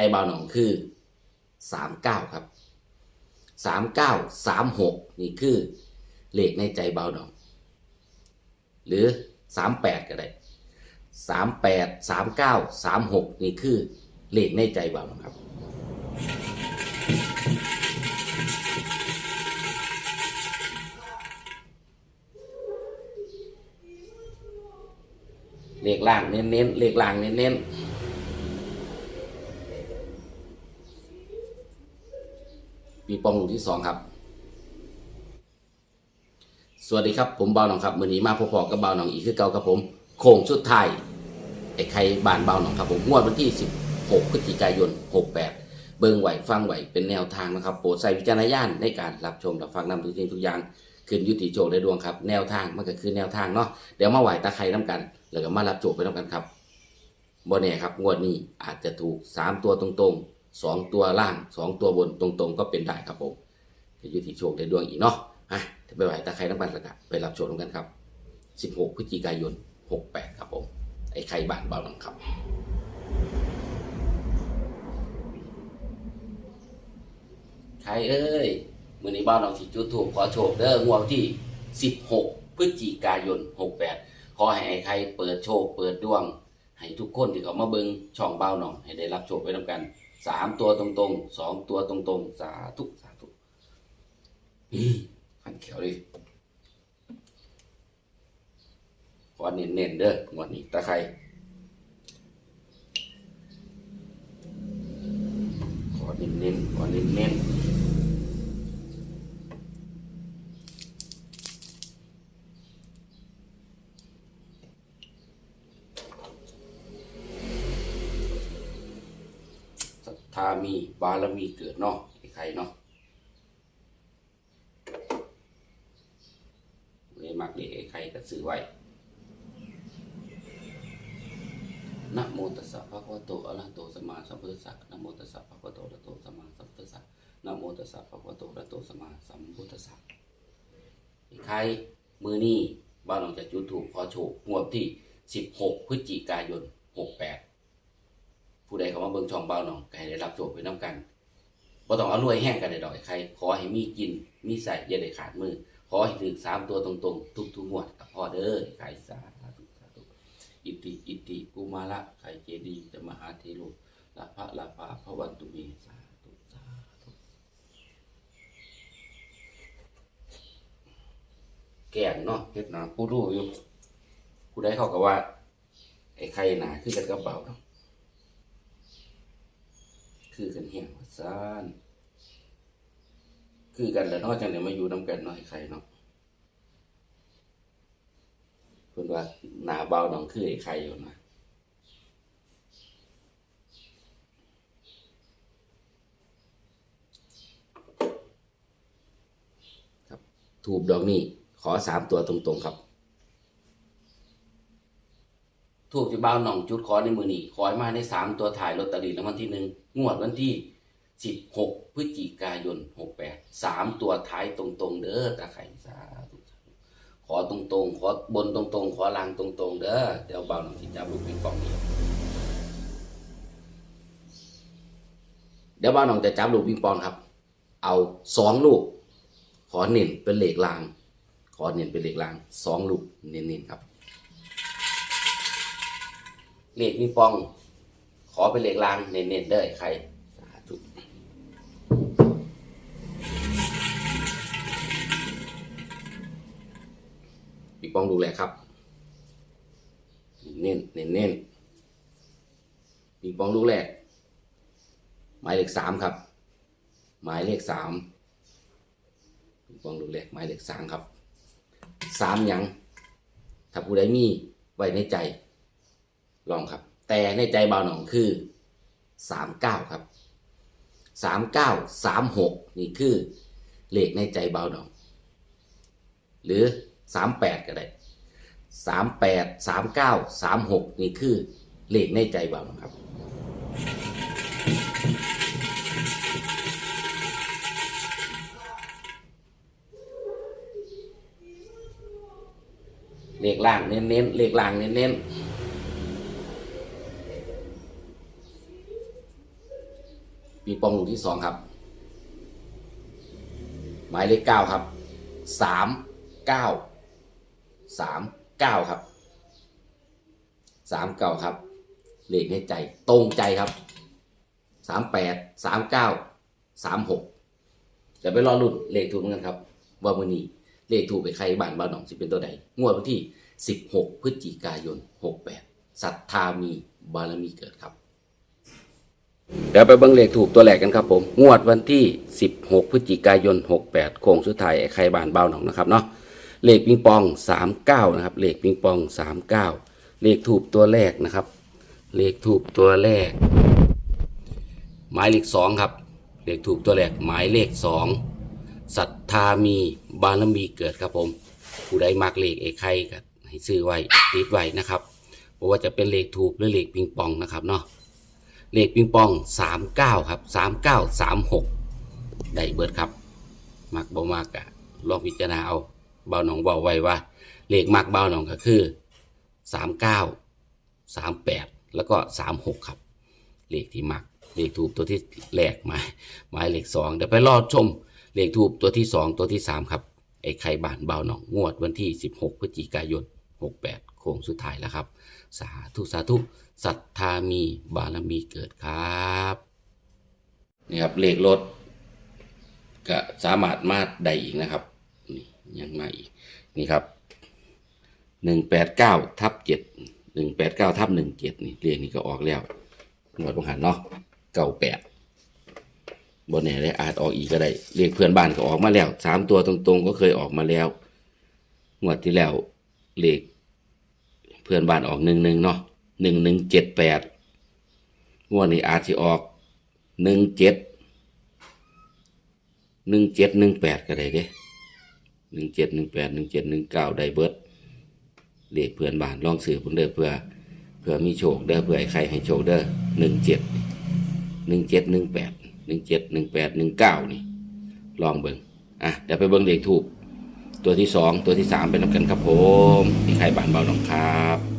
ใจเบาหนองคือสามเก้าครับสามเก้าสามหกนี่คือเลขในใจเบาหนอง หรือสามแปดก็ได้สามแปดสามเก้าสามหกนี่คือเลขในใจเบาหนองครับเลขล่างเน้นๆเลขล่างเน้นๆ ปีปองลูกที่สองครับ สวัสดีครับผมเบาหนองครับมือนี้มาพอๆกับเบาหนองอีกคือเก่าครับผมโค้งชุดไทยไอ้ไข่บานเบาหนองครับผมงวดวันที่ 16 พฤศจิกายน 68 เบิงไหวฟังไหวเป็นแนวทางนะครับ โปรดใส่วิจารณญาณในการรับชมรับฟังนำทุกสิ่งทุกอย่างขึ้นยุติโจทย์ได้ดวงครับ แนวทางมันก็คือแนวทางเนาะเดี๋ยวมาไหวตะไคร้น้ำกัน แล้วก็มารับโจทย์ไปน้ำกันครับบ่แน่ครับงวดนี้อาจจะถูก 3 ตัวตรงๆ 2ตัวล่าง2ตัวบนตรงๆ ก็เป็นได้ครับผมก็อยุติโชคได้ดวงอีกเนาะอะเดี๋ยวไปไหวตะไคร้น้ำกันแล้วก็ไปรับโจทย์น้ำกันครับ 16 พฤศจิกายน 68 ครับผม ไอ้ไข่บานเบาหนังครับใครเอ้ยมื่อนี้บ้านเราสิจุดถูกขอโชคเด้องวดวันที่ 16 พฤศจิกายน 68 ขอให้ไอ้ใครเปิดโชคเปิดดวง ให้ทุกคนที่เขามาเบิงช่องเบ้าหนองให้ได้รับโชคไปนำกัน สามตัวตรงๆสองตัวตรงๆ สาธุสาธุขันเขียวดิขอเน้นๆเด้องวดนี้ตะไคร้ขอเน้นๆขอเน้นๆ ศรัทธามีบารมีเกิดเนาะไอ้ใครเนาะเลยมักเด็กไอ้ใครก็ซื้อไว้นะโมตัสสะภะคะวะโตอะระหะโตสัมมาสัมพุทธัสสะนะโมตัสสะภะคะวะโตอะระหะโตสัมมาสัมพุทธัสสะนะโมตัสสะภะคะวะโตอะระหะโตสัมมาสัมพุทธัสสะไอ้ใครมือนี้บ้านหลังจากจุดถูกขอโชคงวดที่ 16 พฤศจิกายน 68 ผู้ใดเขามาเบิ่งช่องเบาหนองก็ให้ได้รับโชคไปน้ำกันบ่ต้องเอารวยแห้งกันได้ดอกใคร ขอให้มีกิน มีใส่อย่าได้ขาดมือ ขอให้ถึงสามตัวตรงๆ ทุกทุกๆงวดกับพ่อเด้อใครสาธุสาธุอิติอิติกุมาละใครเจดีจะมหาเทโลลาภะลาภาพระวันตุเมสาธุสาธุแก่งเนาะเฮ็ดหนาผู้รู้อยู่ผู้ใดเข้าก็ว่า ไอ้ใครหนาคือกันกับเบาเนาะ คือกันเหี่ยวซ่านคือกันแล้วนอกจากนี้มาอยู่น้ำกันน้อยใครเนาะเพิ่นว่าหนาเบาน้องคือไอ้ใครอยู่นะครับถูกดอกนี้ขอสามตัวตรงๆครับ ถูกที่บ้าวหน่องจุดขอในมือนีขอให้มาในสามตัวถ่ายลอตเตอรี่รางวัลที่หนึ่งงวดวันที่สิบหกพฤศจิกายนหกแปดสามตัวท้ายตรงๆ เด้อตาไข่สาธุขอตรงๆ ขอบนตรงๆ ขอลางตรงๆ เด้อเดี๋ยวบ้าวหน่องที่จะลูกปิงปองนี้เดี๋ยวบ้าวหน่องจะจับลูกปิงปองครับ เอาสองลูก ขอเน้นเป็นเหล็กลาง ขอเน้นเป็นเหล็กลางสองลูกเน้นๆครับ เลขมีปอง ขอเป็นเลขลางเน้นๆเด้อใครปีปองดูแลครับ เน้นเน้นเน้นปีปองดูแลหมายเลขสามครับ หมายเลขสามปีปองดูแลหมายเลขสามครับสามยังถ้าผู้ใดมีไว้ในใจ ลองครับ แต่ในใจเบาหนองคือสามเก้าครับสามเก้าสามหกนี่คือเลขในใจเบาหนอง หรือสามแปดก็ได้สามแปดสามเก้าสามหกนี่คือเลขในใจเบาหนองครับเลขล่างเน้นๆเลขล่างเน้นๆ ปองลูกที่สองครับ หมายเลขเก้าครับสามเก้าสามเก้าครับสามเก้าครับ เลขในใจตรงใจครับสามแปดสามเก้าสามหกจะไปรอรุ่นเลขถูกเหมือนกันครับ ว่ามือนี้เลขถูกไปใครบ้านบ้านหนองสิเป็นตัวใดงวดวันที่ 16 พฤศจิกายน 68ศรัทธามีบารมีเกิดครับ เดี๋ยวไปเบิ่งเลขถูกตัวแรกกันครับผม งวดวันที่ 16 พฤศจิกายน 68 โค้งสุดท้ายไอ้ไข่บานเบาหนองนะครับเนาะ เลขปิงปอง 39 นะครับ เลขปิงปอง 39 เลขถูกตัวแรกนะครับ เลขถูกตัวแรก หมายเลข 2 ครับ เลขถูกตัวแรก หมายเลข 2ศรัทธามีบารมีเกิดครับผม ผู้ใดมักเลขไอ้ไข่ก็ให้ซื้อไว้ติดไว้นะครับเพราะว่าจะเป็นเลขถูกหรือเลขปิงปองนะครับเนาะ เลขปิงปอง 39 ครับ 39 36 ได้เบิดครับ มักบ่มักอะลองพิจารณาเอาเบาหนองเบาไว้ว่า เลขมักเบาหนองก็คือ 39 38 แล้วก็ 36 ครับ เลขที่มักเลขถูกตัวที่แรกหมายหมายเลขสองเดี๋ยวไปรอชมเลขถูกตัวที่สองตัวที่สามครับไอ้ไข่บานเบาหนองงวดวันที่ 16 พฤศจิกายน 68 โค้งสุดท้ายแล้วครับ สาธุ สาธุ ศรัทธามีบารมีเกิดครับนี่ครับเลขรถก็สามารถมาได้อีกนะครับนี่ยังมาอีกนี่ครับหนึ่งแปดเก้าทับเจ็ดหนึ่งแปดเก้าทับหนึ่งเจ็ดนี่เลขนี้ก็ออกแล้วหมวดบังหันเนาะเก้าแปดบนไหนได้อาจออกอีกก็ได้เลขเพื่อนบ้านก็ออกมาแล้วสามตัวตรงๆ ก็เคยออกมาแล้วงวดที่แล้วเลขเพื่อนบ้านออกหนึ่งหนึ่งเนาะ หนึ่งหนึ่งเจ็ดแปดงวดนี้อาจจะออกหนึ่งเจ็ดหนึ่งเจ็ดหนึ่งแปดก็ได้เด้หนึ่งเจ็ดหนึ่งแปดหนึ่งเจ็ดหนึ่งเก้าได้เบิดเลขเพื่อนบ้านลองสืบเพิ่นเด้อเพื่อเพื่อมีโชคเด้อเพื่อไอ้ใครให้โชคเด้อหนึ่งเจ็ดหนึ่งเจ็ดหนึ่งแปดหนึ่งเจ็ดหนึ่งแปดหนึ่งเก้านี่ ลองเบิ่งอะเดี๋ยวไปเบิ่งเลขถูกตัวที่สองตัวที่สามเป็นนำกันครับผมมีใครบานเบาหนองครับ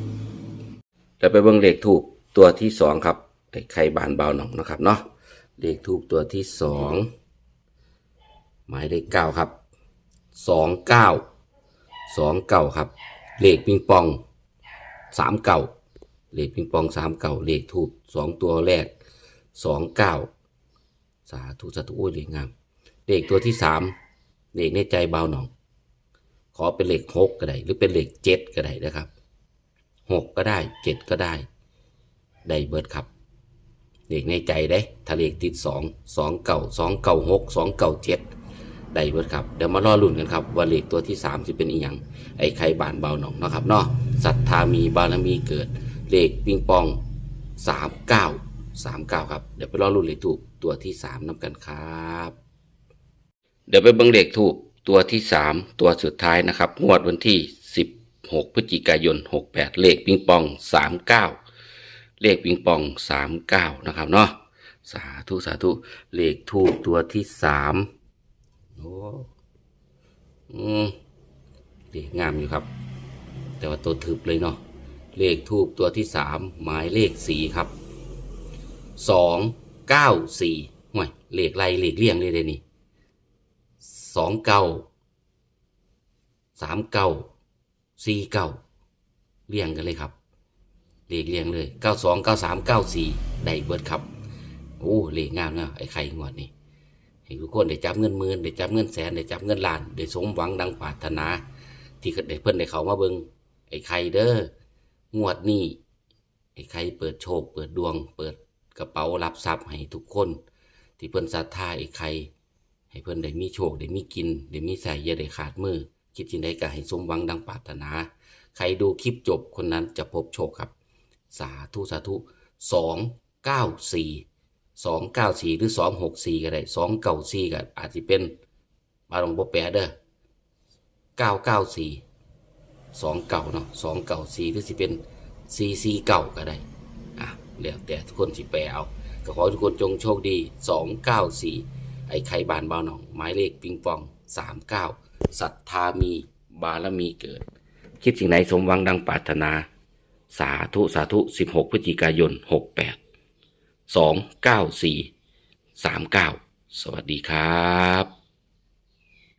เดี๋ยวไปเบิ่งเลขถูกตัวที่สองครับไอ้ไข่บานเบาหนองนะครับเนาะเลขถูกตัวที่สองหมายเลขเก้าครับสองเก้าสองเก้าครับ เลขปิงปองสามเก้าเลขปิงปองสามเก้าเลขถูกสองตัวแรกสองเก้าสาธุสาธุโอ้ยเลขงาม เลขตัวที่สามเลขในใจเบาหนอง ขอเป็นเลขหกก็ได้ หรือเป็นเลขเจ็ดก็ได้นะครับ หกก็ได้เจ็ดก็ได้ ได้เบิดครับเลขในใจได้ถ้าเลขติดสองสองเก่าสองเก่าหกสองเก่าเจ็ดได้เบิดครับ เดี๋ยวมารอลุ้นกันครับ ว่าเลขตัวที่สามจะเป็นอีหยังไอ้ไข่บานเบาหนองนะครับเนาะศรัทธามีบารมีเกิด เลขปิงปองสามเก้าสามเก้าครับ เดี๋ยวไปรอลุ้นเลขถูกตัวที่สามนำกันครับ เดี๋ยวไปเบิ่งเลขถูกตัวที่สามตัวสุดท้ายนะครับ งวดวันที่ สิบหกพฤศจิกายนหกแปดเลขปิงปองสามเก้าเลขปิงปองสามเก้านะครับเนาะสาธุ สาธุ เลขถูกตัวที่สามโอ้อืมเลขงามอยู่ครับ แต่ว่าตัวทึบเลยเนาะเลขทูบตัวที่สามหมายเลขสีครับสองเก้าสี่ห่วยเลขไรเลขเลี่ยงเลยเดนี่สองเก้าสามเก้า สี่เก้าเรียงกันเลยครับเลขเรียงเลยเก้าสองเก้าสามเก้าสี่ได้เบิดครับโอ้เลขงามนะไอ้ไข่งวดนี่ให้ทุกคนได้จับเงินหมื่นได้จับเงินแสนได้จับเงินล้านได้สมหวังดังปรารถนา ที่ได้เพิ่นได้เขามาเบิงไอ้ไข่เด้องวดนี้ไอ้ไข่เปิดโชคเปิดดวง เปิดกระเป๋ารับทรัพย์ให้ทุกคน ที่เพิ่นศรัทธาไอ้ไข่ให้เพิ่นได้มีโชคได้มีกินได้มีใส่อย่าได้ขาดมือ คิดจินได้ก็ให้สมหวังดังปรารถนา ใครดูคลิปจบคนนั้นจะพบโชคครับ สาธุสาธุสองเก้าสี่สองเก้าสี่หรือสองหกสี่ก็ได้สองเก้าสี่ก็อาจจะเป็นบาลงโปแปะเด้อเก้าเก้าสี่สองเก่าเนาะสองเก่าสี่หรือสิเป็นสี่สี่เก่าก็ได้อะแล้วแต่ทุกคนสิแปลเอาก็ขอให้ทุกคนจงโชคดีสองเก้าสี่ไอ้ไข่บานเบาหนอง หมายเลขปิงปองสามเก้า ศรัทธามีบารมีเกิด คิดสิ่งไหนสมหวังดังปรารถนา สาธุสาธุสิบหกพฤศจิกายนหกแปดสองเก้าสี่39 สวัสดีครับ